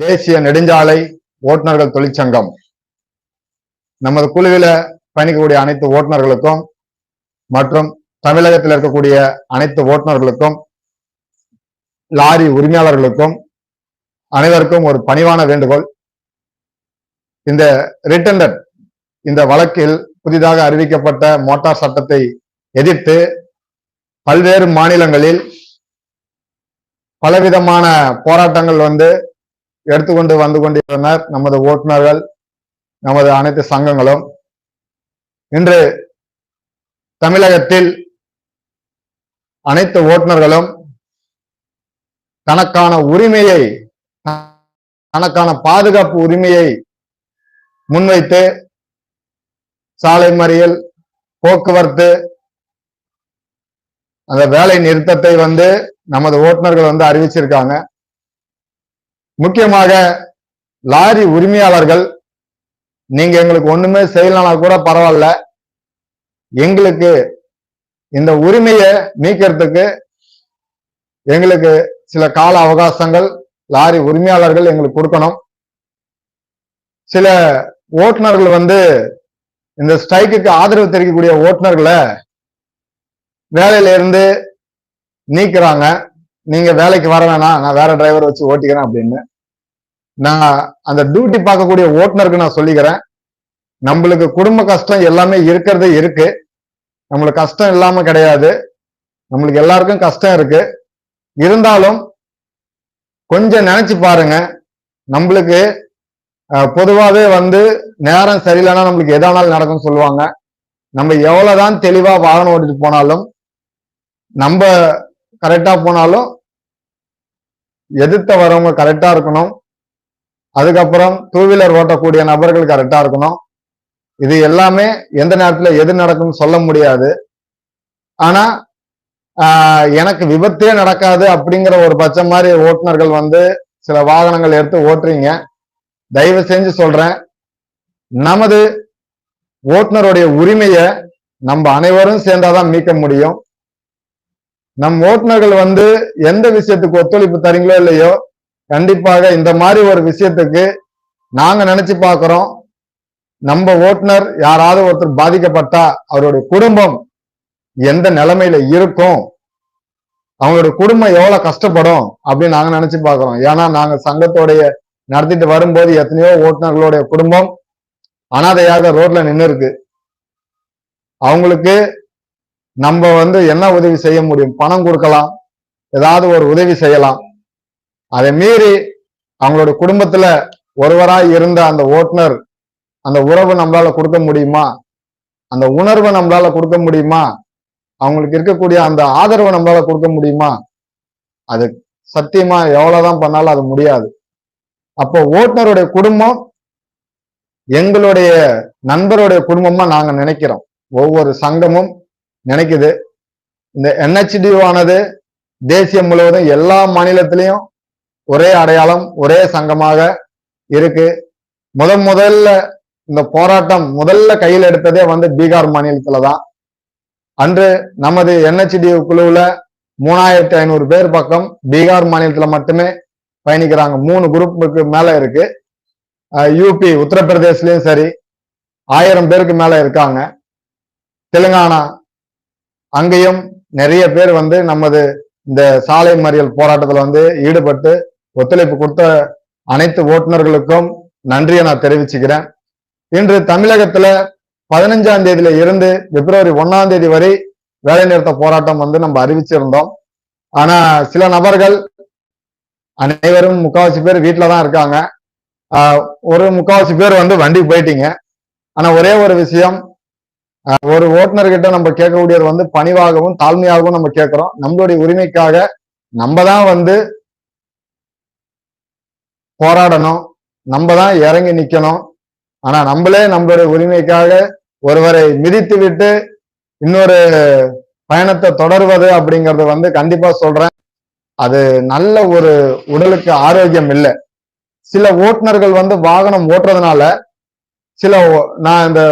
தேசிய நெடுஞ்சாலை ஓட்டுநர்கள் தொழிற்சங்கம். நமது குழுவில பயணிக்கக்கூடிய அனைத்து ஓட்டுநர்களுக்கும் மற்றும் தமிழகத்தில் இருக்கக்கூடிய அனைத்து ஓட்டுநர்களுக்கும் லாரி உரிமையாளர்களுக்கும் அனைவருக்கும் ஒரு பணிவான வேண்டுகோள். இந்த ரிட்டண்டர் இந்த வழக்கில் புதிதாக அறிவிக்கப்பட்ட மோட்டார் சட்டத்தை எதிர்த்து பல்வேறு மாநிலங்களில் பலவிதமான போராட்டங்கள் வந்து எடுத்துக்கொண்டு வந்து கொண்டிருந்தனர் நமது ஓட்டுநர்கள் நமது அனைத்து சங்கங்களும். இன்று தமிழகத்தில் அனைத்து ஓட்டுநர்களும் தனக்கான உரிமையை தனக்கான பாதுகாப்பு உரிமையை முன்வைத்து சாலை மறியல் போக்குவரத்து அந்த வேலை நிறுத்தத்தை வந்து நமது ஓட்டுநர்கள் வந்து அறிவிச்சிருக்காங்க. முக்கியமாக லாரி உரிமையாளர்கள் நீங்க எங்களுக்கு ஒண்ணுமே செய்யலனா கூட பரவாயில்ல. எங்களுக்கு இந்த உரிமையை நீக்கிறதுக்கு எங்களுக்கு சில கால அவகாசங்கள் லாரி உரிமையாளர்கள் எங்களுக்கு கொடுக்கணும். சில ஓட்டுநர்கள் வந்து இந்த ஸ்ட்ரைக்குக்கு ஆதரவு தெரிவிக்கக்கூடிய ஓட்டுநர்களை வேலையில இருந்து நீக்கிறாங்க. நீங்க வேலைக்கு வர வேணாம் நான் வேற டிரைவர் வச்சு ஓட்டிக்கிறேன் அப்படின்னு. நான் அந்த டியூட்டி பார்க்கக்கூடிய ஓட்டுநருக்கு நான் சொல்லிக்கிறேன். நம்மளுக்கு குடும்ப கஷ்டம் எல்லாமே இருக்கிறது இருக்கு. நம்மளுக்கு கஷ்டம் இல்லாம கிடையாது. நம்மளுக்கு எல்லாருக்கும் கஷ்டம் இருக்கு. இருந்தாலும் கொஞ்சம் நினைச்சு பாருங்க. நம்மளுக்கு பொதுவாகவே வந்து நேரம் சரியில்லைன்னா நம்மளுக்கு எதானாலும் நடக்கும்னு சொல்லுவாங்க. நம்ம எவ்வளவுதான் தெளிவா வாகனம் ஓட்டிட்டு போனாலும் நம்ம கரெக்டா போனாலும் எதிர்த்த வரவங்க கரெக்டா இருக்கணும். அதுக்கப்புறம் டூ வீலர் ஓட்டக்கூடிய நபர்கள் கரெக்டா இருக்கணும். இது எல்லாமே எந்த நேரத்துல எது நடக்கும்னு சொல்ல முடியாது. ஆனா எனக்கு விபத்தே நடக்காது அப்படிங்கிற ஒரு பட்சம் மாதிரி ஓட்டுநர்கள் வந்து சில வாகனங்கள் எடுத்து ஓட்டுறீங்க. தயவு செஞ்சு சொல்றேன். நமது ஓட்டுநருடைய உரிமையை நம்ம அனைவரும் சேர்ந்தாதான் மீட்க முடியும். நம் ஓட்டுநர்கள் வந்து எந்த விஷயத்துக்கு ஒத்துழைப்பு தரீங்களோ இல்லையோ கண்டிப்பாக இந்த மாதிரி ஒரு விஷயத்துக்கு நாங்க நினைச்சு பார்க்கிறோம். நம்ம ஓட்டுநர் யாராவது ஒருத்தர் பாதிக்கப்பட்டா அவருடைய குடும்பம் எந்த நிலைமையில இருக்கும்? அவங்களுடைய குடும்பம் எவ்வளவு கஷ்டப்படும் அப்படின்னு நாங்க நினைச்சு பார்க்கிறோம். ஏன்னா நாங்க சங்கத்தோடைய நடத்திட்டு வரும்போது எத்தனையோ ஓட்டுநர்களுடைய குடும்பம் அனாதையாக ரோட்ல நின்று இருக்கு. அவங்களுக்கு நம்ம வந்து என்ன உதவி செய்ய முடியும்? பணம் கொடுக்கலாம். ஏதாவது ஒரு உதவி செய்யலாம். அதை மீறி அவங்களோட குடும்பத்துல ஒருவராய் இருந்த அந்த ஓட்டுநர் அந்த உறவு நம்மளால கொடுக்க முடியுமா? அந்த உணர்வை நம்மளால கொடுக்க முடியுமா? அவங்களுக்கு இருக்கக்கூடிய அந்த ஆதரவை நம்மளால கொடுக்க முடியுமா? அது சத்தியமா எவ்வளவுதான் பண்ணாலும் அது முடியாது. அப்போ ஓட்டுநருடைய குடும்பம் எங்களுடைய நண்பருடைய குடும்பமா நாங்க நினைக்கிறோம். ஒவ்வொரு சங்கமும் நினைக்குது. இந்த என்ஹெச்டி ஆனது தேசியம் முழுவதும் எல்லா மாநிலத்திலையும் ஒரே அடையாளம் ஒரே சங்கமாக இருக்கு. முதன் முதல்ல இந்த போராட்டம் முதல்ல கையில் எடுத்ததே வந்து பீகார் மாநிலத்துல தான் அன்று நமது என்ஹெச்டி குழுவுல மூணாயிரத்தி ஐநூறு பேர் பக்கம் பீகார் மாநிலத்துல மட்டுமே பயணிக்கிறாங்க. மூணு குரூப்புக்கு மேல இருக்கு. யூபி உத்தரப்பிரதேஷ்லயும் சரி ஆயிரம் பேருக்கு மேல இருக்காங்க. தெலுங்கானா அங்கேயும் நிறைய பேர் வந்து நமது இந்த சாலை மறியல் போராட்டத்துல வந்து ஈடுபட்டு ஒத்துழைப்பு கொடுத்த அனைத்து ஓட்டுநர்களுக்கும் நன்றியை நான் தெரிவிச்சுக்கிறேன். இன்று தமிழகத்துல பதினஞ்சாம் தேதியில இருந்து பிப்ரவரி ஒன்னாம் தேதி வரை வேலை நிறுத்த போராட்டம் வந்து நம்ம அறிவிச்சிருந்தோம். ஆனா சில நபர்கள் அனைவரும் முக்காவாசி பேர் வீட்டில தான் இருக்காங்க. ஒரு முக்காவாசி பேர் வந்து வண்டி போயிட்டீங்க. ஆனா ஒரே ஒரு விஷயம் ஒரு ஓட்டுநர்கிட்ட நம்ம கேட்கக்கூடியது வந்து பணிவாகவும் தாழ்மையாகவும் நம்ம கேட்கிறோம். நம்மளுடைய உரிமைக்காக நம்ம தான் வந்து போராடணும். நம்ம தான் இறங்கி நிக்கணும். ஆனா நம்மளே நம்மளுடைய உரிமைக்காக ஒருவரை மிதித்து விட்டு இன்னொரு பயணத்தை தொடர்வது அப்படிங்கறது வந்து கண்டிப்பா சொல்றேன். அது நல்ல ஒரு உடலுக்கு ஆரோக்கியம் இல்லை. சில ஓட்டுநர்கள் வந்து வாகனம் ஓட்டுறதுனால சில நான் இந்த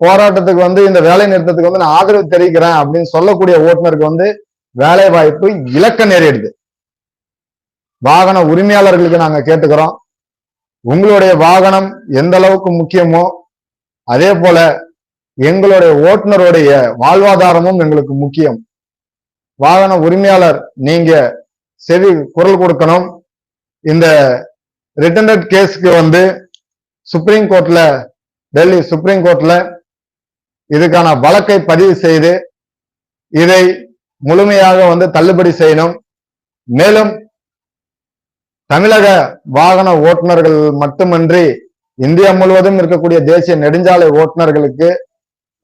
போராட்டத்துக்கு வந்து இந்த வேலை நிறுத்தத்துக்கு வந்து நான் ஆதரவு தெரிவிக்கிறேன் அப்படின்னு சொல்லக்கூடிய ஓட்டுநருக்கு வந்து வேலை வாய்ப்பு இழக்க நேரிடுது. வாகன உரிமையாளர்களுக்கு நாங்க கேட்டுக்கிறோம். உங்களுடைய வாகனம் எந்த அளவுக்கு முக்கியமோ அதே போல எங்களுடைய ஓட்டுநருடைய வாழ்வாதாரமும் எங்களுக்கு முக்கியம். வாகன உரிமையாளர் நீங்க செவி குரல் கொடுக்கணும். இந்த ரிட்டன்ட் கேஸ்க்கு வந்து சுப்ரீம் கோர்ட்ல டெல்லி சுப்ரீம் கோர்ட்ல இதுக்கான வழக்கை பதிவு செய்து இதை முழுமையாக வந்து தள்ளுபடி செய்யணும். மேலும் தமிழக வாகன ஓட்டுநர்கள் மட்டுமன்றி இந்தியா முழுவதும் இருக்கக்கூடிய தேசிய நெடுஞ்சாலை ஓட்டுநர்களுக்கு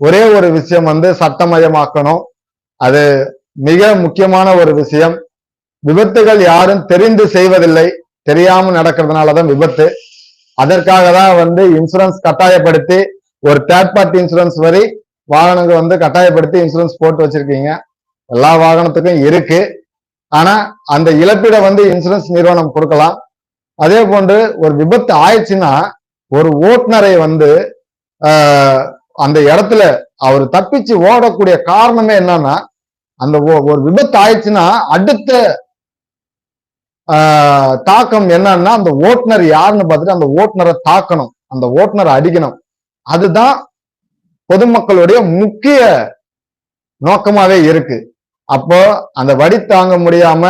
ஒரே ஒரு விஷயம் வந்து சட்டமயமாக்கணும். அது மிக முக்கியமான ஒரு விஷயம். விபத்துகள் யாரும் தெரிந்து செய்வதில்லை. தெரியாம நடக்கிறதுனாலதான் விபத்து. அதற்காக தான் வந்து இன்சூரன்ஸ் கட்டாயப்படுத்தி ஒரு தேர்ட் பார்ட்டி இன்சூரன்ஸ் வரி வாகனங்கள் வந்து கட்டாயப்படுத்தி இன்சூரன்ஸ் போட்டு வச்சிருக்கீங்க. எல்லா வாகனத்துக்கும் இருக்கு. ஆனா அந்த இழப்பீடை வந்து இன்சூரன்ஸ் நிறுவனம் கொடுக்கலாம். அதே போன்று ஒரு விபத்து ஆயிடுச்சுன்னா ஒரு ஓட்டுநரை வந்து ஆஹ், அந்த இடத்துல அவர் தப்பிச்சு ஓடக்கூடிய காரணமே என்னன்னா அந்த ஒரு விபத்து ஆயிடுச்சுன்னா அடுத்த ஆஹ், தாக்கம் என்னன்னா அந்த ஓட்டுநர் யாருன்னு பார்த்துட்டு அந்த ஓட்டுநரை தாக்கணும். அந்த ஓட்டுநரை அடிக்கணும். அதுதான் பொதுமக்களுடைய முக்கிய நோக்கமாவே இருக்கு. அப்போ அந்த வடி தாங்க முடியாம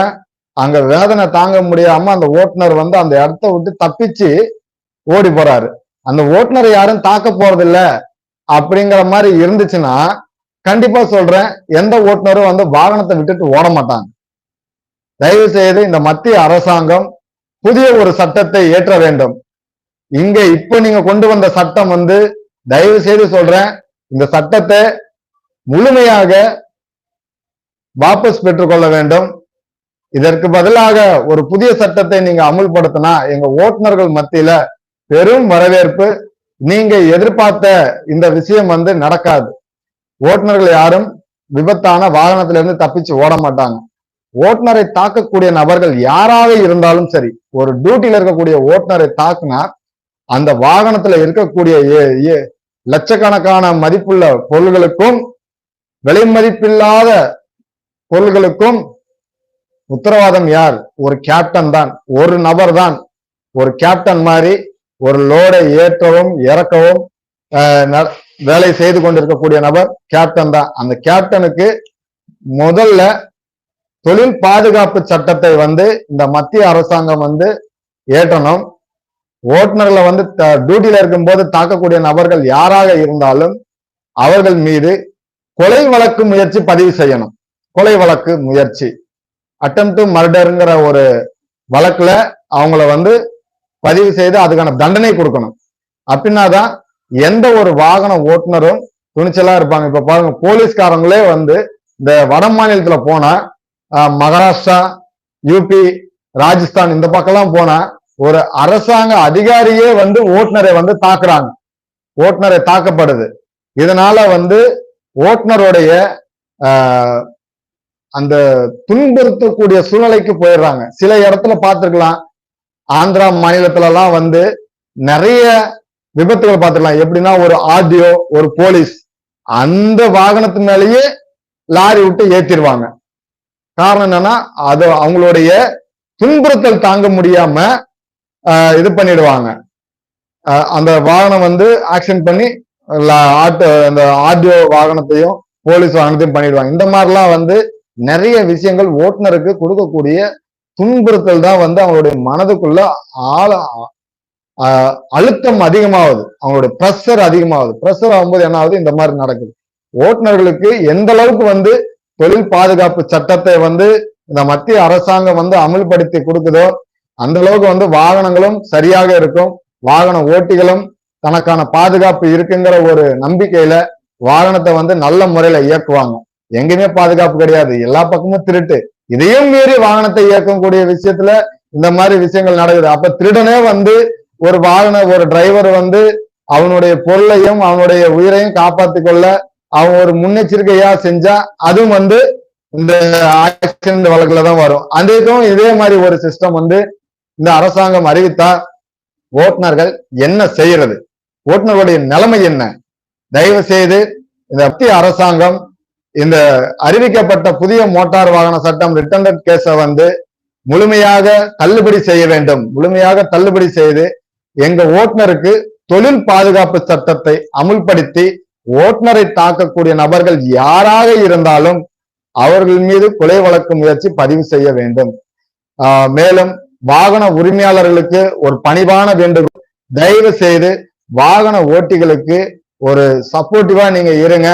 அங்க வேதனை தாங்க முடியாம அந்த ஓட்டுநர் வந்து அந்த இடத்த விட்டு தப்பிச்சு ஓடி போறாரு. அந்த ஓட்டுநர் யாரும் தாக்க போறதில்ல அப்படிங்கிற மாதிரி இருந்துச்சுன்னா கண்டிப்பா சொல்றேன் எந்த ஓட்டுநரும் வந்து வாகனத்தை விட்டுட்டு ஓட மாட்டாங்க. தயவு செய்து இந்த மத்திய அரசாங்கம் புதிய ஒரு சட்டத்தை ஏற்ற வேண்டும். இங்க இப்ப நீங்க கொண்டு வந்த சட்டம் வந்து தயவு செய்து சொல்றேன் இந்த சட்டத்தை முழுமையாக வாபஸ் பெற்றுக்கொள்ள வேண்டும். இதற்கு பதிலாக ஒரு புதிய சட்டத்தை நீங்க அமுல்படுத்தினா எங்க ஓட்டுநர்கள் மத்தியில பெரும் வரவேற்பு. நீங்க எதிர்பார்த்த இந்த விஷயம் வந்து நடக்காது. ஓட்டுநர்கள் யாரும் விபத்தான வாகனத்துல இருந்து தப்பிச்சு ஓட மாட்டாங்க. ஓட்டுநரை தாக்கக்கூடிய நபர்கள் யாராக இருந்தாலும் சரி ஒரு டியூட்டியில இருக்கக்கூடிய ஓட்டுநரை தாக்குனா அந்த வாகனத்துல இருக்கக்கூடிய ஏ- லட்சக்கணக்கான மதிப்புள்ள பொருள்களுக்கும் விலை மதிப்பில்லாத பொருள்களுக்கும் உத்தரவாதம் யார்? ஒரு கேப்டன் தான் ஒரு நபர் தான். ஒரு கேப்டன் மாதிரி ஒரு லோடை ஏற்றவும் இறக்கவும் வேலை செய்து கொண்டிருக்கக்கூடிய நபர் கேப்டன் தான். அந்த கேப்டனுக்கு முதல்ல தொழில் பாதுகாப்பு சட்டத்தை வந்து இந்த மத்திய அரசாங்கம் வந்து ஏற்றணும். ஓட்டுநர்களை வந்து த- இருக்கும்போது தாக்கக்கூடிய நபர்கள் யாராக இருந்தாலும் அவர்கள் மீது கொலை வழக்கு முயற்சி பதிவு செய்யணும். கொலை வழக்கு முயற்சி. அட்டம் டு மர்டருங்கிற ஒரு வழக்குல அவங்கள வந்து பதிவு செய்து அதுக்கான தண்டனை கொடுக்கணும். அப்படின்னாதான் எந்த ஒரு வாகன ஓட்டுநரும் துணிச்சலா இருப்பாங்க. இப்ப பாருங்க போலீஸ்காரங்களே வந்து இந்த வட மாநிலத்துல போனா மகாராஷ்டிரா யூபி ராஜஸ்தான் இந்த பக்கம்லாம் போனா ஒரு அரசாங்க அதிகாரியே வந்து ஓட்டுநரை வந்து தாக்குறாங்க. ஓட்டுநரை தாக்கப்படுது. இதனால வந்து ஓட்டுநருடைய அந்த துன்புறுத்தக்கூடிய சூழ்நிலைக்கு போயிடுறாங்க. சில இடத்துல பார்த்துருக்கலாம். ஆந்திரா மாநிலத்திலலாம் வந்து நிறைய விபத்துகள் பார்த்துக்கலாம் எப்படின்னா ஒரு ஆர்டிஓ ஒரு போலீஸ் அந்த வாகனத்து மேலேயே லாரி விட்டு ஏத்திடுவாங்க. காரணம் என்னன்னா அது அவங்களுடைய துன்புறுத்தல் தாங்க முடியாம இது பண்ணிடுவாங்க. அந்த வாகனம் வந்து ஆக்சிடென்ட் பண்ணி லா- ஆட்டோ அந்த ஆர்டிஓ வாகனத்தையும் போலீஸ் வாகனத்தையும் பண்ணிடுவாங்க. இந்த மாதிரிலாம் வந்து நிறைய விஷயங்கள் ஓட்டுநருக்கு கொடுக்கக்கூடிய துன்புறுத்தல் தான் வந்து அவங்களுடைய மனதுக்குள்ள ஆழ அழுத்தம் அதிகமாகுது அவங்களுடைய ப்ரெஷர் அதிகமாகுது ப்ரெஷர் ஆகும்போது என்ன ஆகுது இந்த மாதிரி நடக்குது. ஓட்டுநர்களுக்கு எந்த அளவுக்கு வந்து தொழில் பாதுகாப்பு சட்டத்தை வந்து இந்த மத்திய அரசாங்கம் வந்து அமல்படுத்தி கொடுக்குதோ அந்த அளவுக்கு வந்து வாகனங்களும் சரியாக இருக்கும். வாகன ஓட்டிகளும் தனக்கான பாதுகாப்பு இருக்குங்கிற ஒரு நம்பிக்கையில வாகனத்தை வந்து நல்ல முறையில இயக்குவாங்க. எங்கேயுமே பாதுகாப்பு கிடையாது. எல்லா பக்கமும் திருட்டு. இதையும் மீறி வாகனத்தை இயக்கக்கூடிய விஷயத்துல இந்த மாதிரி விஷயங்கள் நடக்குது. அப்ப திருடனே வந்து ஒரு வாகன ஒரு டிரைவர் வந்து அவனுடைய பொருளையும் அவனுடைய உயிரையும் காப்பாத்தி கொள்ள அவன் ஒரு முன்னெச்சரிக்கையா செஞ்சா அதுவும் வந்து இந்த ஆக்சிடென்ட் வழக்குல தான் வரும். அந்த இதுவும் இதே மாதிரி ஒரு சிஸ்டம் வந்து இந்த அரசாங்கம் அறிவித்தா ஓட்டுநர்கள் என்ன செய்யறது? ஓட்டுநர்களுடைய நிலைமை என்ன? தயவு செய்து இந்த மத்திய அரசாங்கம் இந்த அறிவிக்கப்பட்ட புதிய மோட்டார் வாகன சட்டம் ரிட்டர்ன் கேஸை வந்து முழுமையாக தள்ளுபடி செய்ய வேண்டும். முழுமையாக தள்ளுபடி செய்து எங்க ஓட்டுநருக்கு தொழில் பாதுகாப்பு சட்டத்தை அமுல்படுத்தி ஓட்டுநரை தாக்கக்கூடிய நபர்கள் யாராக இருந்தாலும் அவர்கள் மீது கொலை வழக்கு முயற்சி பதிவு செய்ய வேண்டும். ஆஹ் மேலும் வாகன உரிமையாளர்களுக்கு ஒரு பணிவான வேண்டுகோள். தயவு செய்து வாகன ஓட்டிகளுக்கு ஒரு சப்போர்ட்டிவா நீங்க இருங்க.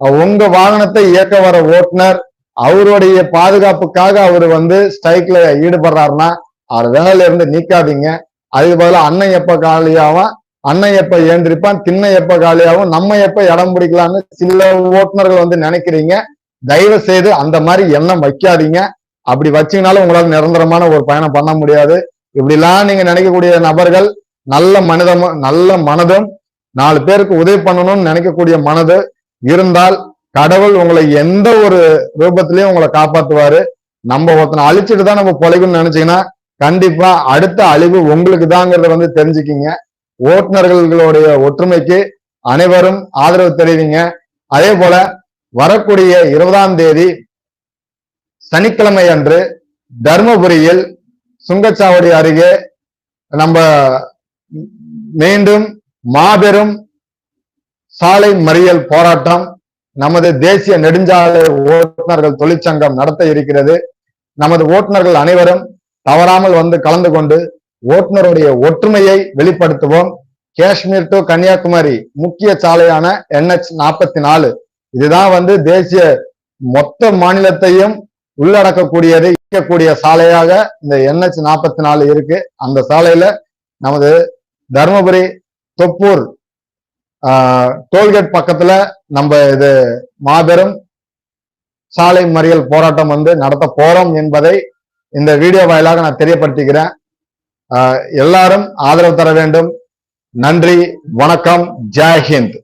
உங்க வாகனத்தை இயக்க வர ஓட்டுநர் அவருடைய பாதுகாப்புக்காக அவர் வந்து ஸ்ட்ரைக்ல ஈடுபடுறாருன்னா அவர் வேலையில இருந்து நீக்காதீங்க. அதுக்கு பதிலாக அண்ணன் எப்ப காலியாவும் அண்ணன் எப்ப ஏந்திரிப்பான்? திண்ணை எப்ப காலியாகவும் நம்ம எப்ப இடம் பிடிக்கலாம்னு சில ஓட்டுநர்கள் வந்து நினைக்கிறீங்க. தயவு செய்து அந்த மாதிரி எண்ணம் வைக்காதீங்க. அப்படி வச்சீங்கனாலும் உங்களால் நிரந்தரமான ஒரு பயணம் பண்ண முடியாது. இப்படிலாம் நீங்க நினைக்கக்கூடிய நபர்கள் நல்ல மனிதமும் நல்ல மனதும் நாலு பேருக்கு உதவி பண்ணணும்னு நினைக்கக்கூடிய மனது இருந்தால் கடவுள் உங்களை எந்த ஒரு ரூபத்திலையும் உங்களை காப்பாத்துவாரு. நம்ம ஒருத்தனை அழிச்சிட்டு தான் நம்ம பொழைக்கணும்னு நினைச்சீங்கன்னா கண்டிப்பா அடுத்த அழிவு உங்களுக்கு தாங்கிறத வந்து தெரிஞ்சுக்கிங்க. ஓட்டுநர்களுடைய ஒற்றுமைக்கு அனைவரும் ஆதரவு தெரிவிங்க. அதே போல வரக்கூடிய இருபதாம் தேதி சனிக்கிழமை அன்று தர்மபுரியில் சுங்கச்சாவடி அருகே நம்ம மீண்டும் மாபெரும் சாலை மறியல் போராட்டம் நமது தேசிய நெடுஞ்சாலை ஓட்டுநர்கள் தொழிற்சங்கம் நடத்த இருக்கிறது. நமது ஓட்டுநர்கள் அனைவரும் தவறாமல் வந்து கலந்து கொண்டு ஓட்டுநருடைய ஒற்றுமையை வெளிப்படுத்துவோம். காஷ்மீர் டு கன்னியாகுமரி முக்கிய சாலையான என்ஹெச் நாற்பத்தி நாலு இதுதான் வந்து தேசிய மொத்த மாநிலத்தையும் உள்ளடக்கக்கூடியது இருக்கக்கூடிய சாலையாக இந்த என்ஹெச் நாற்பத்தி நாலு இருக்கு. அந்த சாலையில நமது தருமபுரி தொப்பூர் டோல்கேட் பக்கத்துல நம்ம இது மாபெரும் சாலை மறியல் போராட்டம் வந்து நடத்த போறோம் என்பதை இந்த வீடியோ வாயிலாக நான் தெரியப்படுத்திக்கிறேன். எல்லாரும் ஆதரவு தர வேண்டும். நன்றி வணக்கம் ஜெய்ஹிந்த்